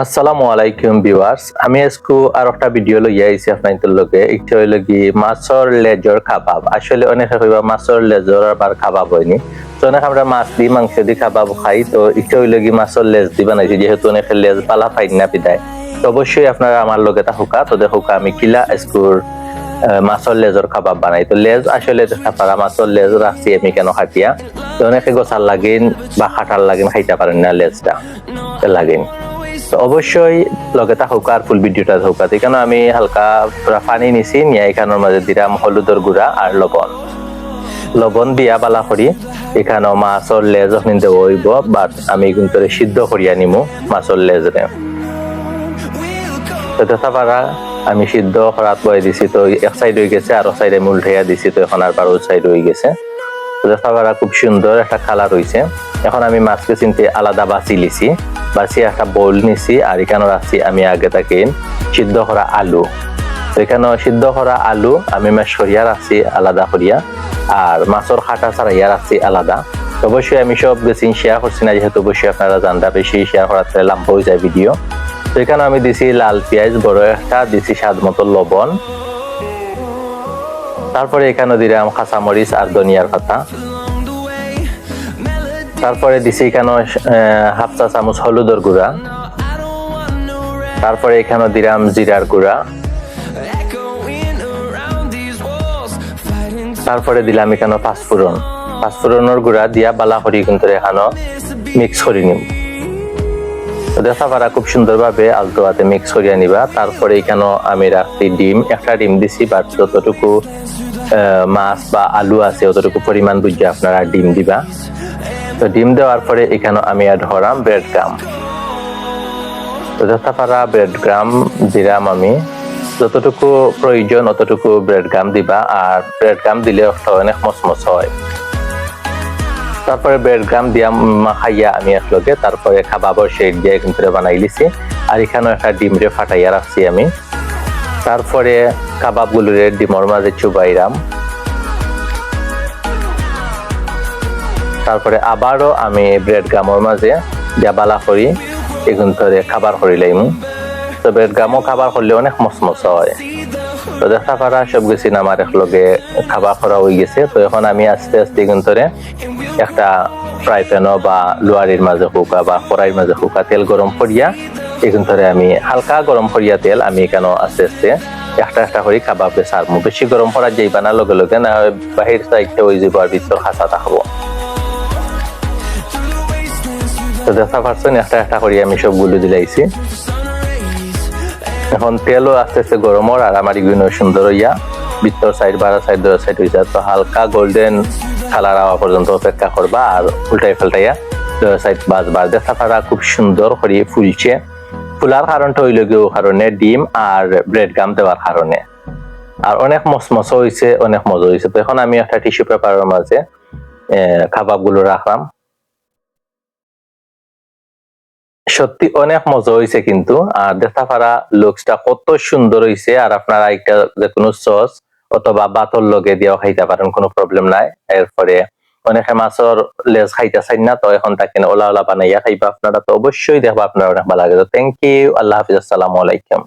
আসসালামু আলাইকুম ভিউয়ার্স। আমি আজকু আর একটা ভিডিও লই আইছি আপনাদের লগে। একটা হইল কি মাছর লেজর কাবাব। আসলে অনেকে কইবা মাছর লেজর আবার কাবাব হয়নি। তো অনেক আমরা মাছ দি মাংস দি কাবাব খাই। তো একটা হইল কি মাছর লেজ দি বানাইছি, যেহেতু অনেকে লেজ পালা পাই না বিদায়। তো অবশ্যই আপনারা আমার লগে হুকা তো দেখো আমি কিলা আজকুর মাছর লেজর কাবাব বানাই। তো লেজ আসলে পারা, মাছর লেজ রাখছি আমি কেন খাটিয়া। তো অনেকে গোছার লাগিন বা খাটার লাগিন, খাইতে পারেন না লেজটা। লাগিন। অবশ্যই লগে হোক আর ফুল ভিডিওটা হোকা এখানে আমি হালকা পানি নিছি, নিয়ে এখানের মাঝে দিলাম হলুদর গুঁড়া আর লবণ। লবণ দিয়া বালা করি। এখানে মাছর লেজ ওখানে দেব বাট আমি কিন্তু সিদ্ধ করিয়া নিমু মাছর লেজ রে তো দেখা পারা আমি সিদ্ধ করাত বয়ে দিছি, তো এক সাইড হয়ে গেছে আর সাইডে আমি উল্টাইয়া দিছি, তো এখন আর পারো সাইড হয়ে গেছে। তো দেখা পারা খুব সুন্দর একটা কালার হয়েছে এখন আমি মাছকে চিনতে আলাদা বাছি লিছি। বাছি একটা বোল নিছি, আর এখানে রাখছি আমি আগে তাকে সিদ্ধ করা আলু। এখানে সিদ্ধ করা আলু, আমি মাছ সরিয়া রাখছি আলাদা করিয়া। আর মাছের খাটা ছাড়াইয়া রাখছি আলাদা। অবশ্যই আমি সব বেশি শেয়ার করছি না, যেহেতু অবশ্যই আপনারা জানতা বেশি শেয়ার করাতে লাম্ব হয়ে যায় ভিডিও তো এখানে আমি দিছি লাল পেঁয়াজ, বড় একটা, দিছি স্বাদ মতো লবণ। তারপরে এখানে দিলাম কাঁচামরিচ আর ধনিয়ার পাতা। তারপরে দিছি এখানে হাফ চা চামচ হলুদর গুঁড়া। তারপরে এখানে দিলাম জিরার গুঁড়া। তারপরে দিলাম এখানে পাঁচফোড়ন। পাঁচফোড়নের গুঁড়া দিয়া বালা করি কিন্তু এখানে মিক্স করে নিব দেখা পারা খুব সুন্দরভাবে আলতো হাতে মিক্স করিয়া নিবা তারপরে এখানে আমি রাখছি ডিম। একটা ডিম দিছি বাট যতটুকু মাছ বা আলু আছে, অতটুকু পরিমাণ বুঝে আপনারা ডিম দিবা। তো ডিম দেওয়ার পরে এখানে আমি অ্যাড হরাম ব্রেড গ্রাম তো যথাপারা ব্রেড গ্রাম দিলাম আমি। যতটুকু প্রয়োজন অতটুকু ব্রেড গ্রাম দিবা, আর ব্রেড গ্রাম দিলে অনেক মচমচ হয়। তারপরে ব্রেড গ্রাম দিয়া খাইয়া আমি একলগে তারপরে খাবাবর শেড দিয়ে কিন্তু বানাই লিছি আর এখানে একটা ডিম রে ফাটাইয়া রাখছি আমি। তারপরে কাবাবগুলোরে ডিমর মাঝে চুবাইরাম তারপরে আবারও আমি ব্রেড গামর মাঝে দিয়া বালা করি এগুন ধরে খাবার করি লাইমু। তো ব্রেড গামও খাবার করলে অনেক মচমচ হয়। তো দেখা পারা সব গেছি আমার একলগে খাবার করা হয়ে গেছে। তো এখন আমি আস্তে আস্তে কিন্তু একটা ফ্রাই প্যানও বা লোয়ারির মাঝে হুকা বা কড়াইয়ের মাঝে হুকা তেল গরম করিয়া এখন ধরে আমি হালকা গরম করিয়া তেল আমি এখানে আস্তে আস্তে একটা একটা করে কাবাবে সারমু বেশি গরম করা যাইবা না, লগে লগে না বাহির সাইডটা ওই যাব আর ভিতর খাসা থাকব তো দেখা পারছেন একটা একটা করে আমি সবগুলো দিলাইছি এখন তেলও আস্তে আস্তে গরম হওয়ার আর আমার এগুলো সুন্দর হইয়া। ভিতর সাইড বারা সাইড দর সাইড হয়েছে তো হালকা গোল্ডেন কালার আওয়া পর্যন্ত অপেক্ষা করবা, আর উল্টাই ফেলটাইয়া দর সাইড বাজ বাজ দেখা পারা খুব সুন্দর করে ফুলছে। ফুলার কারণটা হইল গিয়ে কারণে ডিম আর ব্রেড গাম দেওয়ার কারণে। আর অনেক মসমস হয়েছে অনেক মজা হয়েছে তো এখন আমি একটা টিস্যু পেপারের মাঝে খাবারগুলো রাখলাম। সত্যি অনেক মজা হয়েছে কিন্তু। আর দেখা ফারা লুকসটা কত সুন্দর হয়েছে আর আপনারা একটা যে কোনো সস অথবা বাতর লগে দিয়েও খাইতে পারেন, কোনো প্রবলেম নাই। এরপরে অনেকে মাছর লেজ খাইতে চাই না, তো এখন তাকে ওলা ওলা বানাইয়া খাইবা। আপনারা তো অবশ্যই দেখবা, আপনার অনেক ভালো লাগে। তো থ্যাংক ইউ আল্লাহ হাফিজ, আসসালামু আলাইকুম।